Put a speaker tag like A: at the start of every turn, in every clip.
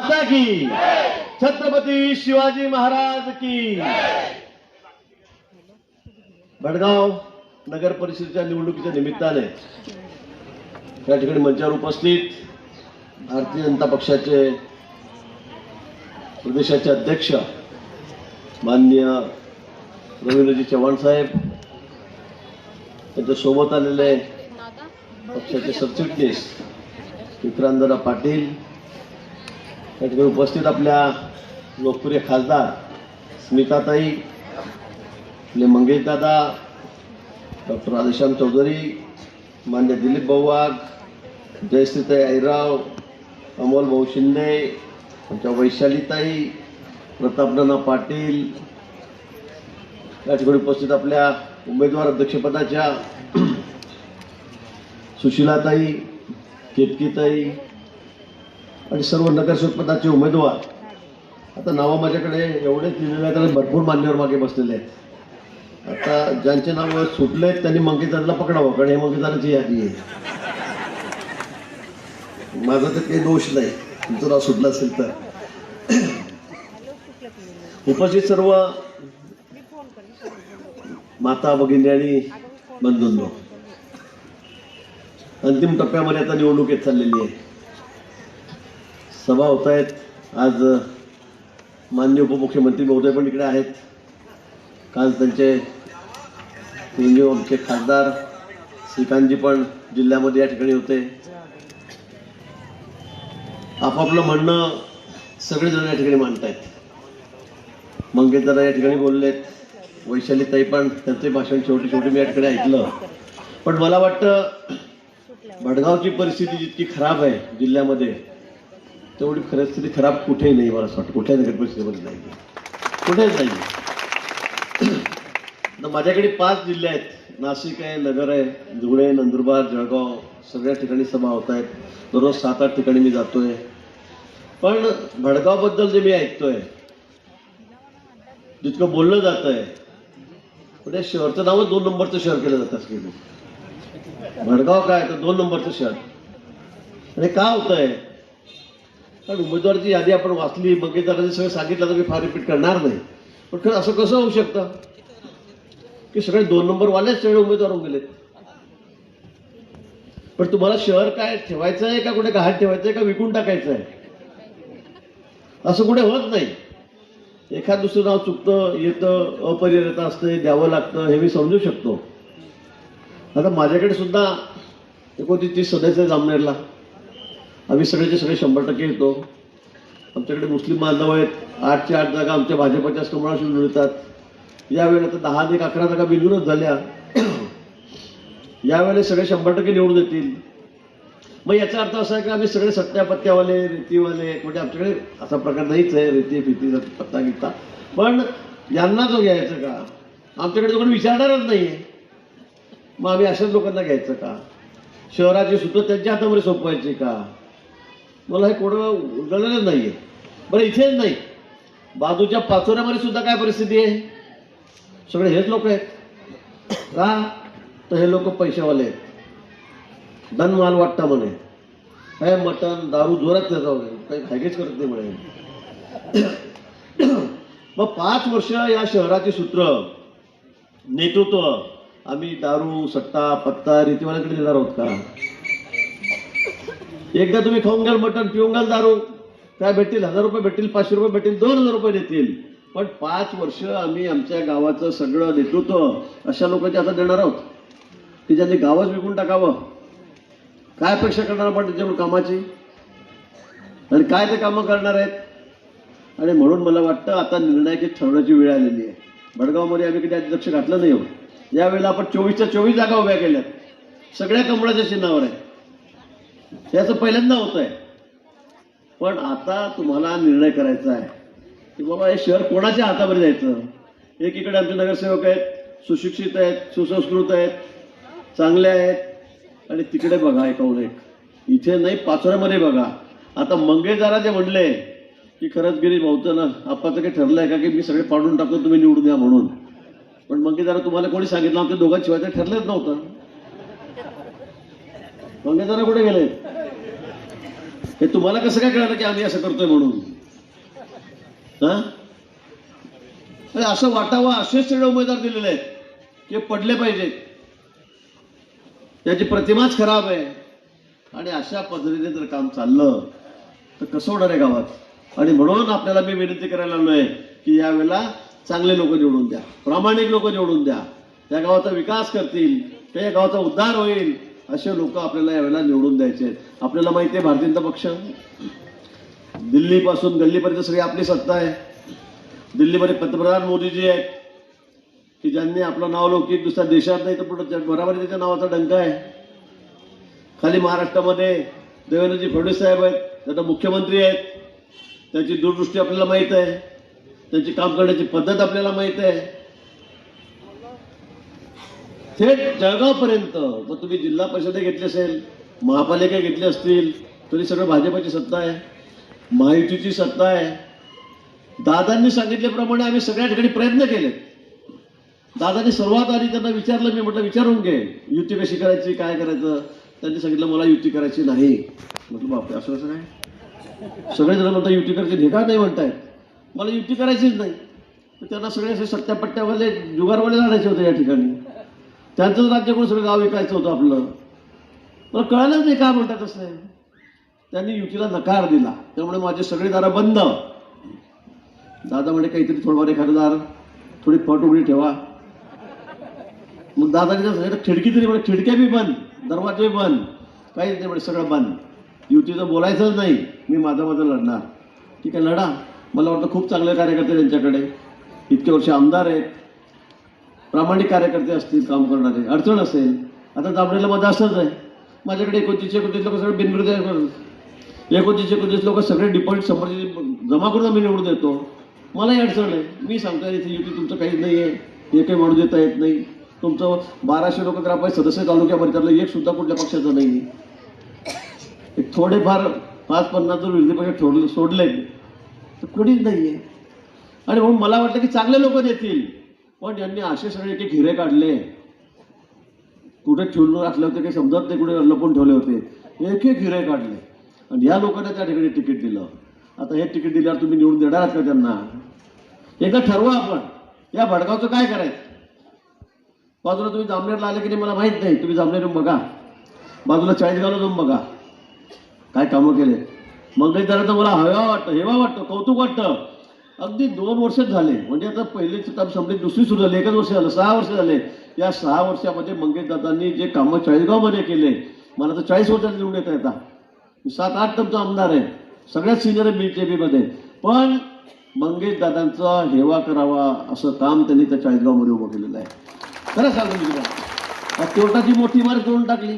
A: माता की छत्रपती शिवाजी महाराज की। भडगाव नगर परिषदेच्या निवडणुकीच्या निमित्ताने या ठिकाणी मंचावर उपस्थित भारतीय जनता पक्षाचे प्रदेशाचे अध्यक्ष माननीय रवींद्रजी चव्हाण साहेब त्यांच्यासोबत आलेले पक्षाचे सरचिटणीस विक्रांतदादा पाटील या ठिकाणी उपस्थित आपल्या लोकप्रिय खासदार स्मिताताई आपले मंगेशदादा डॉक्टर राधेश्याम चौधरी मान्य दिलीप बव्वाग जयश्रीताई ऐराव अमोल भाऊ शिंदे आमच्या वैशालीताई प्रतापनाना पाटील या ठिकाणी उपस्थित आपल्या उमेदवार अध्यक्षपदाच्या सुशीलाताई केतकीताई आणि सर्व नगरसेवक पदाचे उमेदवार. आता नावं माझ्याकडे एवढेच लिहिलेले आहेत आणि भरपूर मान्यवर मागे बसलेले आहेत. आता ज्यांचे नाव सुटलेत त्यांनी मंगेदाराला पकडावं कारण हे मंगेदाराची यादी आहे. माझा तर काही दोष नाही. तुमचं नाव सुटलं असेल तर. उपस्थित सर्व माता भगिनी आणि बंधूंनो अंतिम टप्प्यामध्ये आता निवडणूक येत चाललेली आहे. सभा होत आहेत. आज माननीय उपमुख्यमंत्री महोदय पण इकडे आहेत. काल त्यांचे आमचे खासदार श्रीकांतजी पण जिल्ह्यामध्ये या ठिकाणी होते. आपापलं म्हणणं सगळेजण या ठिकाणी मांडतायत. मंगेशदादा या ठिकाणी बोललेत. वैशालीताई पण त्यांचे भाषण शेवटी शेवटी मी या ठिकाणी ऐकलं. पण मला वाटतं भडगावची परिस्थिती जितकी खराब आहे जिल्ह्यामध्ये तेवढी परिस्थिती खराब कुठेही नाही मला असं वाटतं. कुठल्याही नगर नाही. कुठेच नाही. तर माझ्याकडे पाच जिल्हे आहेत. नाशिक आहे नगर आहे धुळे नंदुरबार जळगाव सगळ्या ठिकाणी सभा होत आहेत. दररोज सात आठ ठिकाणी मी जातोय. पण भडगावबद्दल जे मी ऐकतोय जितकं बोललं जात आहे म्हणजे पण या शहरचं नावच दोन नंबरचं शहर केलं जातं असं भडगाव काय? तर दोन नंबरचं शहर आणि का होत आहे कारण उमेदवाराची यादी आपण वाचली मंगेदारांनी सगळं सांगितलं तर मी फार रिपीट करणार नाही. पण खरं असं कसं होऊ शकतं? की सगळे दोन नंबर वालेच सगळे उमेदवार होऊन गेलेत. पण तुम्हाला शहर काय ठेवायचं आहे का कुठे गहाण ठेवायचं आहे का विकून टाकायचं आहे? असं कुठे होत नाही. एखाद दुसरं नाव चुकतं येतं अपरिहार्यता असतं द्यावं लागतं हे मी समजू शकतो. आता माझ्याकडे सुद्धा एकोणतीस तीस सदस्य जामनेरला. आम्ही सगळेचे सगळे शंभर टक्के येतो. आमच्याकडे मुस्लिम बांधव आहेत. आठच्या आठ जागा आमच्या भाजपच्याच कमळाशी मिळतात. यावेळेला तर दहा ते एक अकरा जागा बिंदूनच झाल्या. यावेळेला सगळे शंभर टक्के निवडून येतील. मग याचा अर्थ असा आहे की आम्ही सगळे सत्यापत्यावाले रीतीवाले म्हणजे आमच्याकडे असा प्रकार नाहीच आहे रीती भीती पत्ता गित्ता. पण यांना जो घ्यायचं का? आमच्याकडे तो कोणी विचारणारच नाही आहे मग आम्ही अशाच लोकांना घ्यायचं का? शहराची सूत्र त्यांच्या हातामध्ये सोपवायची का? मला हे कोणं उलगडलेलं नाही आहे बरं इथेच नाही. बाजूच्या पाचोऱ्यामध्ये सुद्धा काय परिस्थिती आहे? सगळे हेच लोक आहेत. का? तर हे लोक पैशावाले आहेत. धन माल वाटता म्हणे. काय मटण दारू जोरात त्याचा काही खायगेच करत नाही म्हणे. मग पाच वर्ष या शहराची सूत्र नेतृत्व आम्ही दारू सट्टा पत्ता रीतीवाल्याकडे देणार आहोत का? एकदा तुम्ही खाऊन घ्याल मटण पिऊन घ्याल दारू. काय भेटतील हजार रुपये भेटतील पाचशे रुपये भेटतील दोन हजार रुपये देतील. पण पाच वर्ष आम्ही आमच्या गावाचं सगळं नेतृत्व अशा लोकांच्या आता देणार आहोत. की ज्यांनी गावच विकून टाकावं. काय अपेक्षा करणार आपण त्याच्याकडून कामाची? आणि काय ते कामं करणार आहेत? आणि म्हणून मला वाटतं आता निर्णयाची ठरवण्याची वेळ आलेली आहे. भडगावमध्ये आम्ही कधी आधी लक्ष घातलं नाही हो. यावेळेला आपण चोवीसच्या चोवीस जागा उभ्या केल्यात. सगळ्या कमळाच्या चिन्हावर आहे याचं पहिल्यांदा होत आहे पण आता तुम्हाला निर्णय करायचा आहे. की बाबा हे शहर कोणाच्या हातामध्ये जायचं एकीकडे आमचे नगरसेवक आहेत सुशिक्षित आहेत सुसंस्कृत आहेत चांगले आहेत. आणि तिकडे बघा एकाहून एक. इथे नाही पाचोऱ्यामध्ये बघा. आता मंगेशदारा जे म्हणले की खरंच गिरी भाऊचं ना आप्पाचं काही ठरलंय का की मी सगळे पाडून टाकतो तुम्ही निवडून द्या म्हणून. पण मंगेशदारा तुम्हाला कोणी सांगितलं आमच्या दोघांशिवाय ते ठरलेच नव्हतं. मंगेशदारा कुठे गेले हे तुम्हाला कसं काय कळलं की आम्ही असं करतोय म्हणून? हा? असं वाटावं असेच सगळे उमेदवार दिलेले आहेत की पडले पाहिजेत त्याची प्रतिमाच खराब आहे. आणि अशा पद्धतीने जर काम चाललं तर कसं होणार आहे गावात? आणि म्हणून आपल्याला मी विनंती करायला आलोय की यावेळेला चांगले लोक निवडून द्या प्रामाणिक लोक निवडून द्या. त्या गावाचा विकास करतील त्या गावाचा उद्धार होईल. असे लोक आपल्याला यावेळेला निवडून द्यायचे आहेत. आपल्याला माहिती आहे भारतीय जनता पक्ष? दिल्लीपासून गल्लीपर्यंत सगळी आपली सत्ता आहे. दिल्लीमध्ये पंतप्रधान मोदीजी आहेत की ज्यांनी आपलं नाव लौकिक दुसऱ्या देशात नाही तर पूर्ण जगभरामध्ये त्याच्या नावाचा डंका आहे. खाली महाराष्ट्रामध्ये देवेंद्रजी फडणवीस साहेब आहेत त्यांना मुख्यमंत्री आहेत. त्यांची दूरदृष्टी आपल्याला माहीत आहे. त्यांची काम करण्याची पद्धत आपल्याला माहीत आहे. थेट जळगावपर्यंत मग तुम्ही जिल्हा परिषद घेतली असेल महापालिका घेतली असतील तरी सगळं भाजपाची सत्ता आहे महायुतीची सत्ता आहे. दादांनी सांगितल्याप्रमाणे आम्ही सगळ्या ठिकाणी प्रयत्न केले दादांनी सर्वात आधी त्यांना विचारलं मी म्हटलं विचारून घे युती कशी करायची काय करायचं? त्यांनी सांगितलं मला युती करायची नाही. म्हटलं बापरे असं असं काय? सगळेजण म्हणतात युती करायची ढेका नाही म्हणतायत. मला युती करायचीच नाही. त्यांना सगळे असे सत्यापट्ट्यावाले जुगारवाले लढायचे होते या ठिकाणी. त्यांचंच राज्य करून सगळं गाव विकायचं होतं आपलं. मला कळालंच नाही का म्हणतात असं आहे त्यांनी युतीला नकार दिला. त्यामुळे माझे सगळे दारं बंद. दादा म्हणे काहीतरी थोडंफार एखादं दार थोडी पट उघडी ठेवा. मग दादाने जर खिडकी तरी म्हणे खिडक्या बी बंद दरवाजे बंद काहीच नाही म्हणे सगळं बंद. युतीचं बोलायचंच नाही. मी माझं माझं लढणार. ठीक आहे लढा. मला वाटतं खूप चांगले कार्यकर्ते त्यांच्याकडे. इतके वर्ष आमदार आहेत. प्रामाणिक कार्यकर्ते असतील काम करणारे. अडचण असेल आता दाबडेला माझं असंच आहे. माझ्याकडे एकोणतीसशे एकोणतीस लोक सगळे बिनविरोध एकोणतीसशे एकोणतीस लोक सगळे डिपॉझिट समोरचे जमा करून आम्ही निवडून देतो. मलाही अडचण आहे. मी सांगतो इथे युती तुमचं काहीच नाही आहे एकही म्हणून देता येत नाही. तुमचं बाराशे लोक ग्रामपंचायत सदस्य तालुक्यामध्ये त्यातलं एक सुद्धा कुठल्या पक्षाचं नाही आहे एक थोडेफार पाच पन्नास जर विरोधी पक्ष ठोडले सोडले तर कोणीच नाही आहे आणि म्हणून मला वाटलं की चांगले लोक देतील. पण यांनी असे सगळे एक हिरे काढले. कुठे ठेवून असले होते काही समजत नाही कुठे लपून ठेवले होते. एक एक हिरे काढले. आणि या लोकांना त्या ठिकाणी तिकीट दिलं. आता हे तिकीट दिल्यावर तुम्ही निवडून देणार आहात का त्यांना? एकदा ठरवा आपण. या भडगावचं काय करायचं? बाजूला तुम्ही जामनेरला आले की नाही मला माहीत नाही. तुम्ही जामनेर येऊन बघा. बाजूला चाळीसगावला जाऊन बघा. काय कामं केले? मग नाही त्याला तर मला हवा वाटतं हेवा वाटतं कौतुक वाटतं. अगदी दोन वर्षच झाले. म्हणजे आता पहिलेच काम संपले दुसरी सुरू झाली एकच वर्ष झालं सहा वर्ष झाले. या सहा वर्षामध्ये मंगेश दादांनी जे कामं चाळीसगावमध्ये केले मला तर चाळीस वर्षात निवडून येता येता. सात आठ टमचा आमदार आहे. सगळ्यात सिनियर आहे बी जे पीमध्ये पण मंगेश दादांचा हेवा करावा असं काम त्यांनी त्या चाळीसगावमध्ये उभं केलेलं आहे. खरं सांगून मी कोर्टाची मोठी इमारत करून टाकली.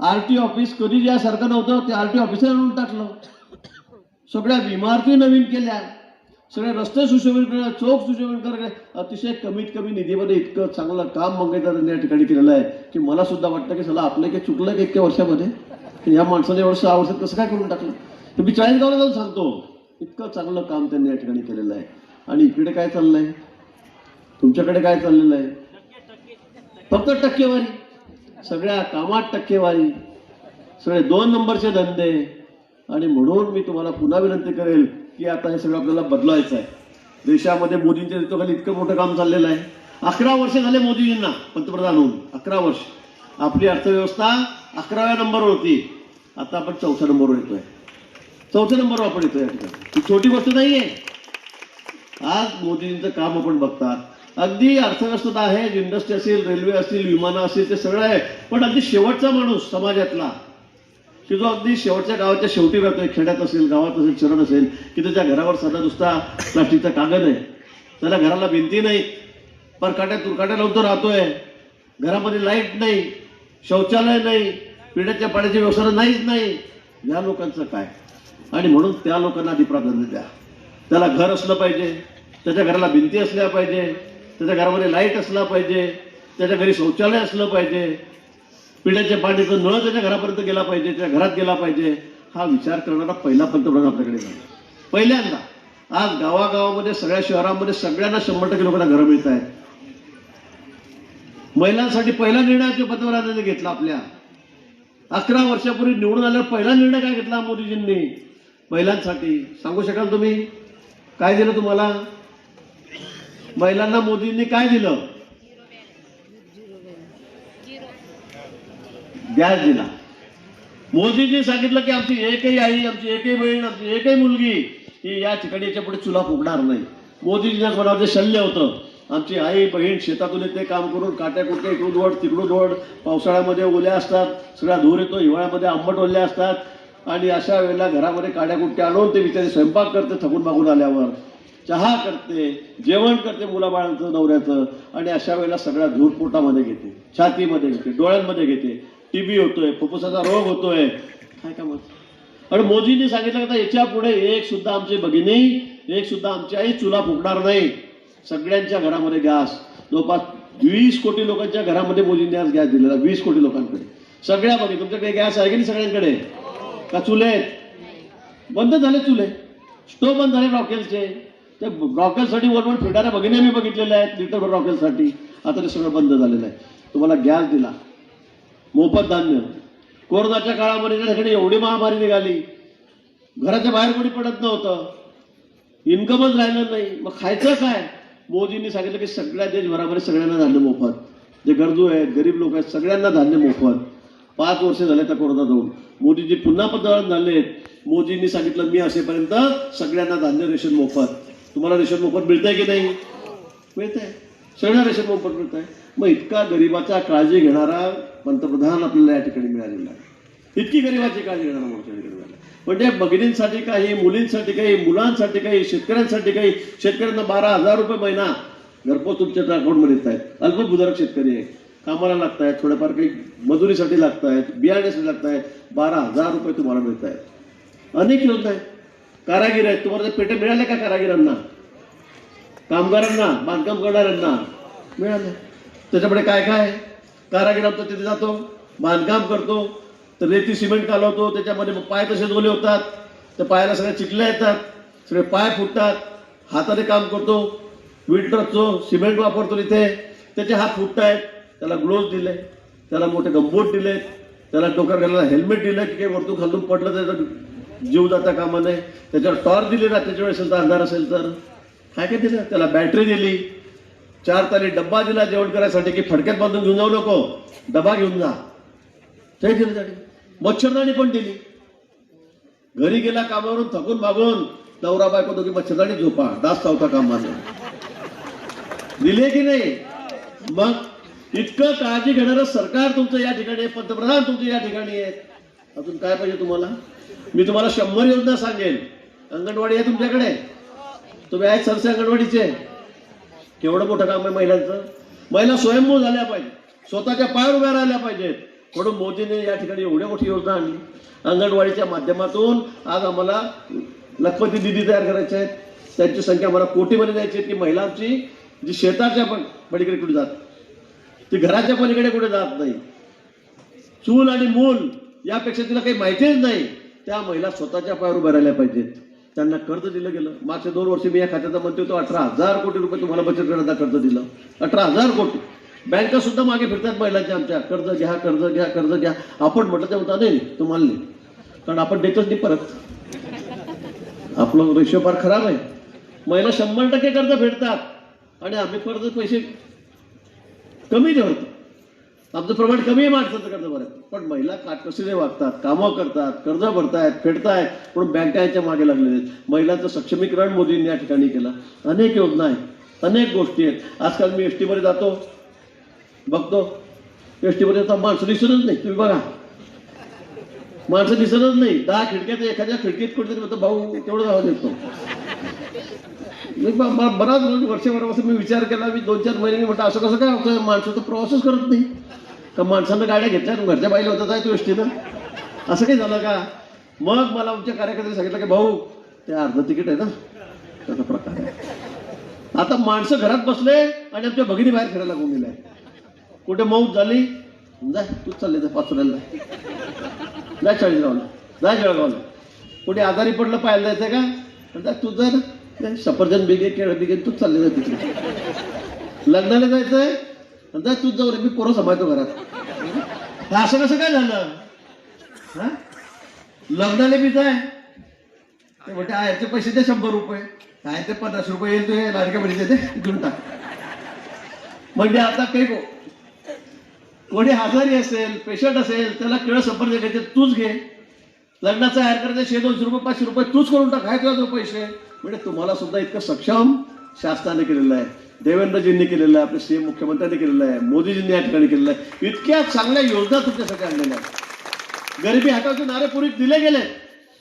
A: आर टी ऑफिस कधी ज्यासारखं नव्हतं ते आर टी ऑफिसर आणून टाकलं. सगळ्या इमारती नवीन केल्या. सगळे रस्ते सुशोभित केले चौक सुशोभित केले अतिशय कमीत कमी निधीमध्ये इतकं चांगलं काम मंगेशदारांनी या ठिकाणी केलेलं आहे की मला सुद्धा वाटतं की चला आपलं काही चुकलं का इतक्या वर्षामध्ये? या माणसाने एवढं सहा वर्षात कसं काय करून टाकलं? तर मी चाळीसगावला जाऊन सांगतो. इतकं चांगलं काम त्यांनी या ठिकाणी केलेलं आहे. आणि इकडे काय चाललंय? तुमच्याकडे काय चाललेलं आहे? फक्त टक्केवारी. सगळ्या कामात टक्केवारी. सगळे दोन नंबरचे धंदे. आणि म्हणून मी तुम्हाला पुन्हा विनंती करेल की आता हे सगळं आपल्याला बदलायचं आहे देशामध्ये मोदींच्या नेतृत्वाखाली इतकं मोठं काम चाललेलं आहे. अकरा वर्ष झाले मोदीजींना पंतप्रधान होऊन. अकरा वर्ष. आपली अर्थव्यवस्था अकराव्या नंबरवर होती आता आपण चौथ्या नंबरवर येतोय. चौथ्या नंबरवर आपण येतोय या ठिकाणी. ही छोटी गोष्ट नाहीये. आज मोदीजींचं काम आपण बघतात. अगदी अर्थव्यवस्था आहे इंडस्ट्री असेल रेल्वे असतील विमानं असतील ते सगळं आहे. पण अगदी शेवटचा माणूस समाजातला की जो अगदी शेवटच्या गावाच्या शेवटी राहतोय खेड्यात असेल गावात असेल शहरात असेल की त्याच्या घरावर साधा नुसता प्लास्टिकचा कागद आहे. त्याला घराला भिंती नाही परकाट्या तुरकाट्या लावून तो राहतोय. घरामध्ये लाइट नाही शौचालय नाही पिण्याच्या पाण्याची व्यवस्था नाहीच नाही. या लोकांचं काय? आणि म्हणून त्या लोकांना आधी प्राधान्य द्या. त्याला घर असलं पाहिजे त्याच्या घराला भिंती असल्या पाहिजे त्याच्या घरामध्ये लाइट असला पाहिजे त्याच्या घरी शौचालय असलं पाहिजे पिण्याच्या पाण्याचा नळ त्याच्या घरापर्यंत गेला पाहिजे त्याच्या घरात गेला पाहिजे हा विचार करणारा पहिला पंतप्रधान आपल्याकडे झाला पहिल्यांदा आज गावागावामध्ये सगळ्या शहरामध्ये सगळ्यांना शंभर टक्के लोकांना घरं मिळत आहेत. महिलांसाठी पहिला निर्णय ते पंतप्रधानांनी घेतला आपल्या. अकरा वर्षापूर्वी निवडून आल्यावर पहिला निर्णय काय घेतला मोदीजींनी? महिलांसाठी. सांगू शकाल तुम्ही? काय दिलं तुम्हाला? महिलांना मोदींनी काय दिलं? गॅस दिला. मोदीजी सांगितलं की आमची एकही आई आमची एकही बहीण आमची एकही मुलगी ही या ठिकाणी याच्यापुढे चुला फुगणार नाही. मोदीजीच्या मनावर जे शल्य होतं आमची आई बहीण शेतातून येते काम करून काट्या कुट्या इकडून धोड तिकडून धोड पावसाळ्यामध्ये ओल्या असतात सगळा धूर येतो हिवाळ्यामध्ये आंबट ओल्या असतात आणि अशा वेळेला घरामध्ये काड्या कुट्या आणून ते बिचारे स्वयंपाक करते थकून मागून आल्यावर. चहा करते जेवण करते मुलाबाळांचं नवऱ्याचं आणि अशा वेळेला सगळ्या धूर पोटामध्ये घेते छातीमध्ये घेते डोळ्यांमध्ये घेते. टीबी होतोय फुफ्फुसाचा रोग होतोय. काय का मग आणि मोदींनी सांगितलं का याच्यापुढे एक सुद्धा आमची भगिनी एक सुद्धा आमची आई चुला फुकणार नाही. सगळ्यांच्या घरामध्ये गॅस. जवळपास वीस कोटी लोकांच्या घरामध्ये मोदींनी आज गॅस दिलेला वीस कोटी लोकांकडे. सगळ्या बघित तुमच्याकडे गॅस आहे की नाही सगळ्यांकडे? का चुले आहेत? बंद झाले चुले. स्टोव बंद झाले रॉकेलचे. ते रॉकेलसाठी वर वर फिरणाऱ्या भगिनी मी बघितलेल्या आहेत लिटरभर रॉकेलसाठी. आता ते सगळं बंद झालेलं आहे. तुम्हाला गॅस दिला. मोफत धान्य. कोरोनाच्या काळामध्ये त्या ठिकाणी एवढी महामारी निघाली. घराच्या बाहेर कोणी पडत नव्हतं. इन्कमच राहिलं नाही. मग खायचं काय? मोदींनी सांगितलं की सगळ्या देशभरामध्ये सगळ्यांना धान्य मोफत. जे गरजू आहेत गरीब लोक आहेत सगळ्यांना धान्य मोफत. पाच वर्ष झाले त्या कोरोना जाऊन. मोदीजी पुन्हा पंतप्रधान झाले मोदींनी सांगितलं मी असेपर्यंत सगळ्यांना धान्य रेशन मोफत. तुम्हाला रेशन मोफत मिळतंय की नाही? मिळतंय. सगळ्या रेशन मोफत मिळत आहे मग इतका गरिबाचा काळजी घेणारा पंतप्रधान आपल्याला या ठिकाणी मिळालेला आहे इतकी गरिबाची काळजी घेणारा माणूस या म्हणजे भगिनींसाठी काही मुलींसाठी काही मुलांसाठी काही शेतकऱ्यांसाठी काही शेतकऱ्यांना बारा हजार रुपये महिना घरपोच तुमच्या अकाउंटमध्ये येत आहेत. अल्पभूधारक शेतकरी आहे कामाला लागत आहेत थोड्याफार काही मजुरीसाठी लागत आहेत बियाण्यासाठी लागत आहेत बारा हजार रुपये तुम्हाला मिळत आहेत. अनेक योजना आहेत. कारागीर आहेत. तुम्हाला ते पेटे मिळाले का कारागिरांना? कामगारांना बांधकाम करणाऱ्यांना? मिळालं त्याच्यापुढे काय काय आहे? कारागीर आमचा तिथे जातो बांधकाम करतो तर रेती सिमेंट कालवतो त्याच्यामध्ये मग पाय तसे ओले होतात त्या पायाला सगळ्या चिकल्या येतात सगळे पाय फुटतात हाताने काम करतो विल्टरचो सिमेंट वापरतो तिथे त्याचे हात फुटत आहेत त्याला ग्लोव्ह दिले त्याला मोठे गंबोट दिले त्याला डोक्यात घालायला हेल्मेट दिलं की काही वरतून खालून पडलं त्याचा जीव जाता कामा नये त्याच्यावर टॉर्च दिली रात्रीच्या वेळेस तर अंधार असेल तर. काय काय दिलं? त्याला बॅटरी दिली चार तारी डब्बा दिला जेवण करायसाठी की फडक्यात बांधून घेऊन जाऊ नको. डबा घेऊन जा. ते दिलं मच्छरदाणी पण दिली. घरी गेला कामावरून थकून मागून नवरा बायको दोघी मच्छरदाणी झोपा. दास चावता कामानं दिले की नाही? मग इतकं काळजी घेणारं सरकार तुमचं या ठिकाणी आहे पंतप्रधान तुमचे या ठिकाणी आहेत अजून काय पाहिजे तुम्हाला? मी तुम्हाला शंभर योजना सांगेन. अंगणवाडी आहे तुमच्याकडे? तुम्ही आहेत सरसे अंगणवाडीचे? केवढं मोठं काम आहे महिलांचं? महिला स्वयंभू झाल्या पाहिजे. स्वतःच्या पायावर उभ्या राहिल्या पाहिजेत. म्हणून मोदीने या ठिकाणी एवढ्या मोठी योजना आणली. अंगणवाडीच्या माध्यमातून आज आम्हाला लखपती दिदी तयार करायच्या आहेत. त्यांची संख्या मला कोटीमध्ये द्यायची आहे. की महिलांची जी शेताच्या पण पलीकडे कुठे जात ती घराच्या पलीकडे कुठे जात नाही. चूल आणि मूल यापेक्षा तिला काही माहितीच नाही. त्या महिला स्वतःच्या पायावर उभ्या राहिल्या पाहिजेत. त्यांना कर्ज दिलं गेलं. मागच्या दोन वर्ष मी या खात्याचा म्हणतो होतो अठरा हजार कोटी रुपये तुम्हाला बचत गटाचा कर्ज दिलं. अठरा हजार कोटी. बँका सुद्धा मागे फिरतात महिलांच्या आमच्या. कर्ज घ्या कर्ज घ्या कर्ज घ्या. आपण म्हटलं ते म्हणता नाही तुम्हाला नाही कारण आपण देतोच नाही परत. आपलं रेशो फार खराब आहे. महिला शंभर टक्के कर्ज फेडतात. आणि आम्ही कर्ज पैसे कमी धरतो आमचं प्रमाण कमी आहे माणसाचं कर्ज भरायचं पण महिला काटकसीने वागतात कामं करतात कर्ज भरतायत फेडतायत म्हणून बँका याच्या मागे लागलेले आहेत. महिलांचं सक्षमीकरण मोदींनी या ठिकाणी केलं. अनेक योजना आहेत. अनेक गोष्टी आहेत. आजकाल मी एस टीमध्ये जातो. बघतो. एस टीमध्ये आता माणसं दिसतच नाही. तुम्ही बघा. माणसं दिसतच नाही. दहा खिडक्यात एखाद्या खिडकीत कुठेतरी म्हणतो भाऊ तेवढं आवाज देतो बराच वर्षभरापासून मी विचार केला. मी दोन चार महिने म्हटलं असं कसं काय होतं माणसं तर प्रवासच करत नाही. तर माणसानं गाड्या घेतल्या घरच्या बाईला होतात त्या गोष्टीनं असं काही झालं का? मग मला आमच्या कार्यकर्त्यांनी सांगितलं की भाऊ ते अर्ध तिकीट आहे ना? त्याचा प्रकार आहे. आता माणसं घरात बसले आणि आमच्या भगिनी बाहेर फिरायला लागून गेल्या. कुठे मौत झाली? जा तूच चालले जा पाचोऱ्याला जा. चाळीसगावला जा जळगावला. कुठे आजारी पडलं पाहायला जायचं का? जा तू जा सफरजन सफरचंद बिगे केळ बिगे तूच चालले जा तिकडे. लग्नाला जायचंय? जा तूच जाऊ रे मी पोरं सांभाळतो घरात. असं कसं काय झालं? हा? लग्नाला बी जाय. ते म्हणते आयचे याचे पैसे दे शंभर रुपये. काय ते पन्नास रुपये येईल तुझे लाडक्या म्हणजे ते देऊन टाक. म्हणजे आता काही गो कोणी आजारी असेल पेशंट असेल त्याला केळं संपर्क घ्यायचे तूच घे. लग्नाचा हायर करायचं शे दोनशे रुपये पाचशे रुपये तूच करून टाक काय तुझा पैसे? म्हणजे तुम्हाला सुद्धा इतकं सक्षम शासनाने केलेलं आहे. देवेंद्रजींनी केलेलं आहे आपले सीएम मुख्यमंत्र्यांनी केलेलं आहे मोदीजींनी या ठिकाणी केलेलं आहे. इतक्या चांगल्या योजना तुमच्यासाठी आणलेल्या आहेत. गरिबी हटावचे नारे पूर्वी दिले गेले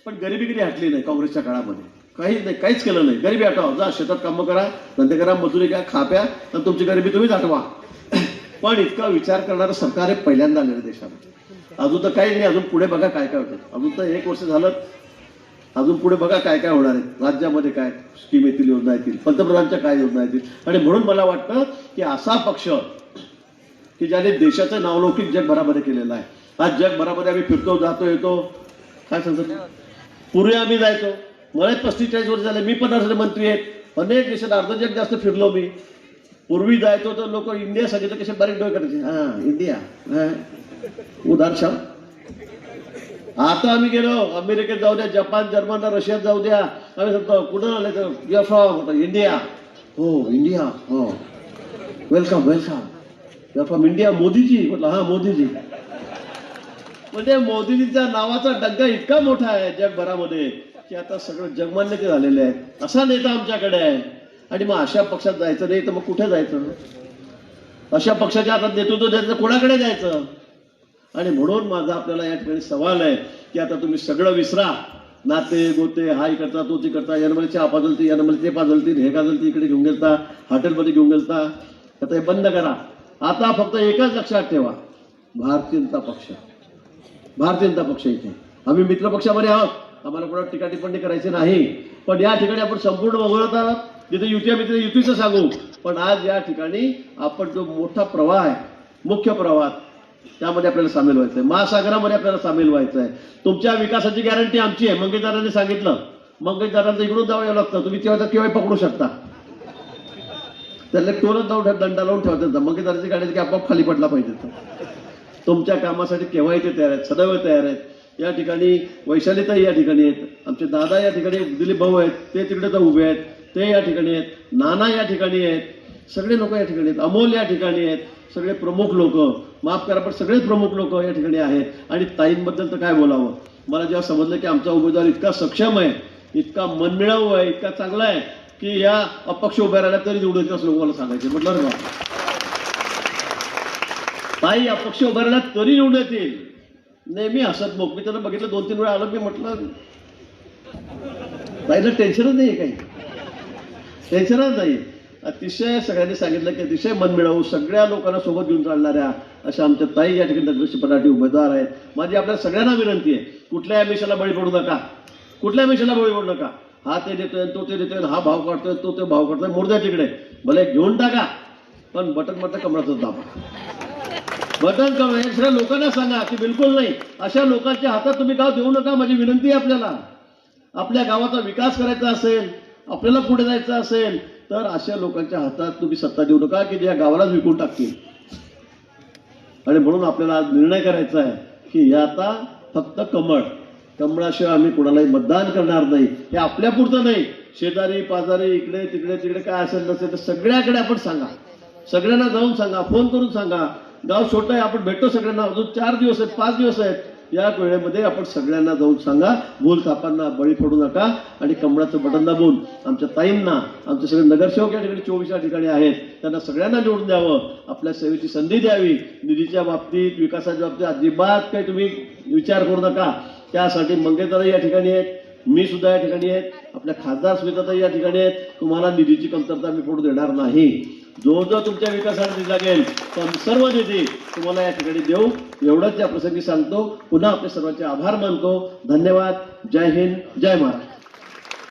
A: पण गरिबी कधी हटली नाही काँग्रेसच्या काळामध्ये. काहीच नाही काहीच केलं नाही. गरिबी हटाव जा शेतात कामं करा धंदे करा मजुरी करा खाप्या आणि तुमची गरिबी तुम्हीच हटवा. पण इतका विचार करणारं सरकार हे पहिल्यांदा आलेलं देशामध्ये. अजून तर काही नाही अजून पुढे बघा काय काय होतं. अजून तर एक वर्ष झालं अजून पुढे बघा काय काय होणार आहे. राज्यामध्ये काय स्कीम येतील योजना येतील पंतप्रधानच्या काय योजना येतील. आणि म्हणून मला वाटतं की असा पक्ष की ज्याने देशाचं नावलौकिक जगभरामध्ये केलेलं आहे. आज जगभरामध्ये आम्ही फिरतो जातो येतो. काय सांगतो पूर्वी आम्ही जायचो. मला पस्तीस चाळीस वर्ष झाले. मी पण मंत्री आहेत अनेक देशात अर्ध जग जास्त फिरलो मी. पूर्वी जायचो तर लोक इंडिया सांगितलं कसे बारीक डोळे करायचे हा इंडिया. हा. उदार शाम आता आम्ही गेलो. अमेरिकेत जाऊ द्या. जपान जर्मन रशियात जाऊ द्या. आम्ही सांगतो कुठं आले तर युअर फ्रॉम इंडिया हो इंडिया हो. Welcome welcome your from India Modiji. म्हटलं हा मोदीजी. म्हणजे मोदीजीच्या नावाचा डग्गा इतका मोठा आहे जगभरामध्ये की आता सगळं जगमान्य ते झालेले आहे असा नेता आमच्याकडे आहे. आणि मग अशा पक्षात जायचं नाही तर मग कुठे जायचं? अशा पक्षाच्या आता नेतृत्व द्यायचं कोणाकडे जायचं? आणि म्हणून माझा आपल्याला या ठिकाणी सवाल आहे की आता तुम्ही सगळं विसरा. नाते गोते हा करता तो ती करता या चहा पाजलती या ते पाजलतील हे गाजलती इकडे घेऊन गेलता हॉटेलमध्ये घेऊन गेलता. आता हे बंद करा. आता फक्त एकच लक्षात ठेवा. भारतीय जनता पक्ष. भारतीय जनता पक्ष इथे. आम्ही मित्र पक्षामध्ये आहोत. आम्हाला कोणा टीका टिप्पणी करायची नाही. पण या ठिकाणी आपण संपूर्ण वगळत आहोत. जिथे युती मित्र युतीचं सांगू. पण आज या ठिकाणी आपण जो मोठा प्रवाह आहे मुख्य प्रवाह त्यामध्ये आपल्याला सामील व्हायचं आहे महासागरामध्ये आपल्याला सामील व्हायचं आहे तुमच्या विकासाची गॅरंटी आमची आहे मंगेशदारांनी सांगितलं. मंगेशदारांचं इकडून जावं यावं लागतं. तुम्ही तेव्हा केव्हाही पकडू शकता. त्याला टोलच जाऊन ठेव- दंडा लावून ठेवतात मंगेशदाराची गाडी की आपोआप खाली पडला पाहिजे तुमच्या कामासाठी केव्हाही ते तयार आहेत सदैव तयार आहेत. या ठिकाणी वैशालीताई या ठिकाणी आहेत. आमचे दादा या ठिकाणी दिलीप भाऊ आहेत ते तिकडे तर उभे आहेत. ते या ठिकाणी आहेत नाना या ठिकाणी आहेत. सगळे लोक या ठिकाणी आहेत. अमोल या ठिकाणी आहेत. सगळे प्रमुख लोक माफ करा पण सगळेच प्रमुख लोक या ठिकाणी आहेत. आणि ताईंबद्दल तर काय बोलावं? मला जेव्हा समजलं की आमचा उमेदवार इतका सक्षम आहे इतका मनमिळाऊ आहे इतका चांगला आहे की या अपक्ष उभ्या राहिल्या तरी निवडून येतील असं लोकांना सांगायचे. म्हटलं रे ताई अपक्ष उभा राहिला तरी निवडून येतील नेहमी हसत मोक. मी त्यांना बघितलं दोन तीन वेळा आलं मी म्हटलं ताईला टेन्शनच नाही काही. टेन्शनच नाही अतिशय सगळ्यांनी सांगितलं की अतिशय मन मिळवू सगळ्या लोकांना सोबत घेऊन चालणाऱ्या अशा आमच्या ताई या ठिकाणी दगडशी पराठी उमेदवार आहेत. माझी आपल्या सगळ्यांना विनंती आहे कुठल्या मिशाला बळी पडू नका. कुठल्या मिशाला बळी पडू नका. हा ते देतोय तो ते देतोय हा भाव काढतोय तो ते भाव काढतोय. मोरद्या तिकडे. भले घेऊन टाका पण बटन बटन कमराचं दाबा. बटन कमी हे सगळ्या लोकांना सांगा की बिलकुल नाही. अशा लोकांच्या हातात तुम्ही गाव देऊ नका माझी विनंती आहे आपल्याला. आपल्या गावाचा विकास करायचा असेल आपल्याला पुढे जायचं असेल तर अशा लोकांच्या हातात तुम्ही सत्ता देऊ नका की जे या गावालाच विकून टाकतील. आणि म्हणून आपल्याला आज निर्णय करायचा आहे की हे आता फक्त कमळ. कमळाशिवाय आम्ही कुणालाही मतदान करणार नाही. हे आपल्यापुरतं नाही. शेजारी पाजारी इकडे तिकडे तिकडे काय असेल नसेल तर सगळ्याकडे आपण सांगा. सगळ्यांना जाऊन सांगा फोन करून सांगा. गाव छोटं आहे आपण भेटतो सगळ्यांना. अजून चार दिवस आहेत पाच दिवस आहेत. या वेळेमध्ये आपण सगळ्यांना जाऊन सांगा भूल थापांना बळी पडू नका आणि कमळाचं बटन दाबून आमच्या ताईंना आमचे सगळे नगरसेवक या ठिकाणी चोवीस या ठिकाणी आहेत त्यांना सगळ्यांना निवडून द्यावं. आपल्या सेवेची संधी द्यावी. निधीच्या बाबतीत विकासाच्या बाबतीत अजिबात काही तुम्ही विचार करू नका. त्यासाठी मंगेशदार या ठिकाणी आहेत मी सुद्धा या ठिकाणी आहेत आपल्या खासदार सुविधाताई या ठिकाणी आहेत. तुम्हाला निधीची कमतरता मी पडू देणार नाही. जो जो तुमच्या विकासासाठी लागेल तो सर्व निधी तुम्हाला या ठिकाणी देऊ. एवढंच या प्रसंगी सांगतो. पुन्हा आपले सर्वांचे आभार मानतो. धन्यवाद. जय हिंद. जय महाराष्ट्र.